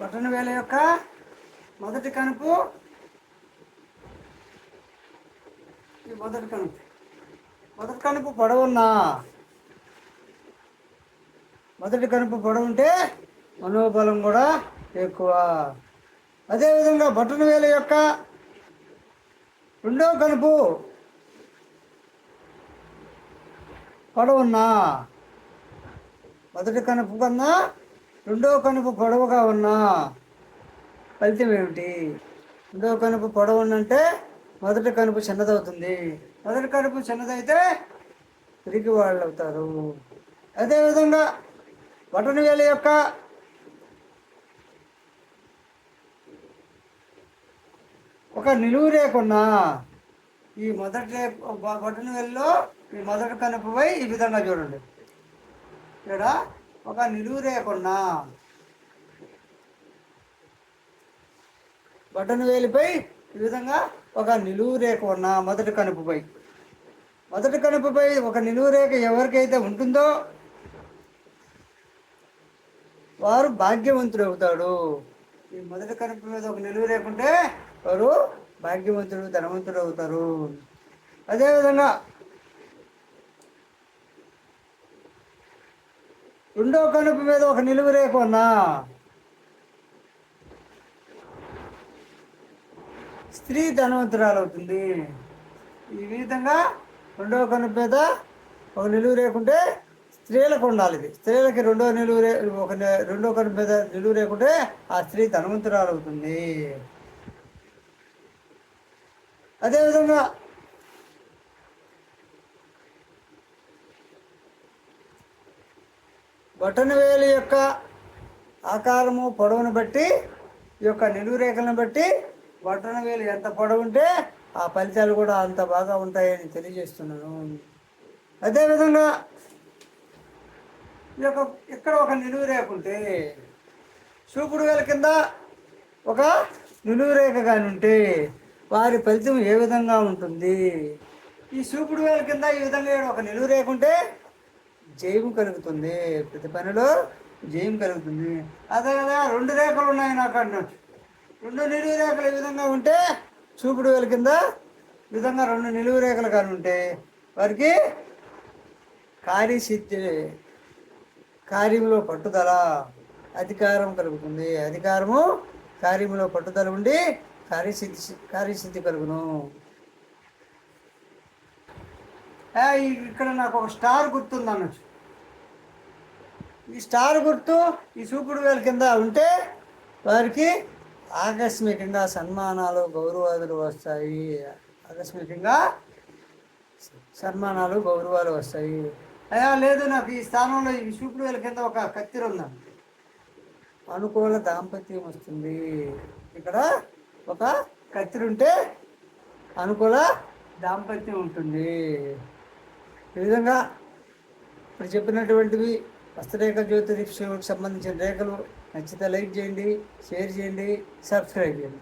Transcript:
బొటన వేల యొక్క మొదటి కనుపు. ఈ మొదటి కనుపు. మొదటి కనుపు పొడవున్నా మొదటి కనుపు పొడవుంటే మనోబలం కూడా ఎక్కువ. అదేవిధంగా బొటన వేల యొక్క రెండవ కనుపు పొడవున్నా మొదటి కనుపు కన్నా రెండవ కనుపు పొడవుగా ఉన్నా ఫలితం ఏమిటి? రెండవ కనుపు పొడవు ఉందంటే మొదటి కనుపు చిన్నదవుతుంది. మొదటి కనుపు చిన్నదైతే తిరిగి వాళ్ళు అవుతారు అదేవిధంగా బటన్ వేల యొక్క ఒక నిలువు రేకున్నా ఈ మొదటి రేపు బటన్ వేలలో ఈ మొదటి కనుపుపై ఈ విధంగా చూడండి. ఇక్కడ ఒక నిలువు రేకున్నా బటన్ వేలిపై ఈ విధంగా ఒక నిలువు రేఖ ఉన్న మొదటి కనుపుపై. మొదటి కనుపుపై ఒక నిలువు రేఖ ఎవరికైతే ఉంటుందో వారు భాగ్యవంతుడు అవుతాడు. ఈ మొదటి కనుపు మీద ఒక నిలువు రేఖ ఉంటే వారు భాగ్యవంతుడు ధనవంతుడు అవుతారు. అదేవిధంగా రెండో కనుపు మీద ఒక నిలువు రేఖ ఉన్నా స్త్రీ ధనవంతురాలు అవుతుంది. ఈ విధంగా రెండవ కనుపు మీద ఒక నిలువు రేకుంటే స్త్రీలకు ఉండాలి ఇది. స్త్రీలకి రెండో నిలువు రే ఒక రెండో కనుపు మీద నిలువు రేకుంటే ఆ స్త్రీ ధనవంతురాలు అవుతుంది. అదేవిధంగా బటన్ వేలు యొక్క ఆకారము పొడవును బట్టి ఈ యొక్క నిలువు రేఖలను బట్టి బటన్ వేలు ఎంత పొడవు ఉంటే ఆ ఫలితాలు కూడా అంత బాగా ఉంటాయని తెలియజేస్తున్నాను. అదేవిధంగా ఈ యొక్క ఇక్కడ ఒక నిలువు రేఖ ఉంటే చూపుడు వేల కింద ఒక నిలువు రేఖ కానీ ఉంటే వారి ఫలితం ఏ విధంగా ఉంటుంది? ఈ చూపుడు వేల కింద ఈ విధంగా ఒక నిలువు రేఖ ఉంటే జయము కలుగుతుంది. ప్రతి పనిలో జయం కలుగుతుంది. అదే కదా రెండు రేఖలు ఉన్నాయి నాకు అన్నట్టు రెండు నిలువు రేఖలు ఈ విధంగా ఉంటే చూపుడు వేల కింద ఈ విధంగా రెండు నిలువు రేఖలు కానీ ఉంటే వారికి కార్యసిద్ధి కార్యంలో పట్టుదల అధికారం కలుగుతుంది. అధికారము కార్యములో పట్టుదల ఉండి కార్యసిద్ధి కార్యసిద్ధి కలుగును. ఇక్కడ నాకు ఒక స్టార్ గుర్తుంది అనొచ్చు ఈ స్టార్ గుర్తు ఈ చూపుడు వేల కింద ఉంటే వారికి ఆకస్మికంగా సన్మానాలు గౌరవాదులు వస్తాయి. ఆకస్మికంగా సన్మానాలు గౌరవాలు వస్తాయి. అయ్యా లేదు నాకు ఈ స్థానంలో ఈ చూపుడు వేల కింద ఒక కత్తిర ఉందండి అనుకూల దాంపత్యం వస్తుంది. ఇక్కడ ఒక కత్తిరి ఉంటే అనుకూల దాంపత్యం ఉంటుంది. ఈ విధంగా ఇప్పుడు చెప్పినటువంటివి హస్తరేఖ జ్యోతి జ్యోతిషకు సంబంధించిన రేఖలు నచ్చితే లైక్ చేయండి షేర్ చేయండి సబ్స్క్రైబ్ చేయండి.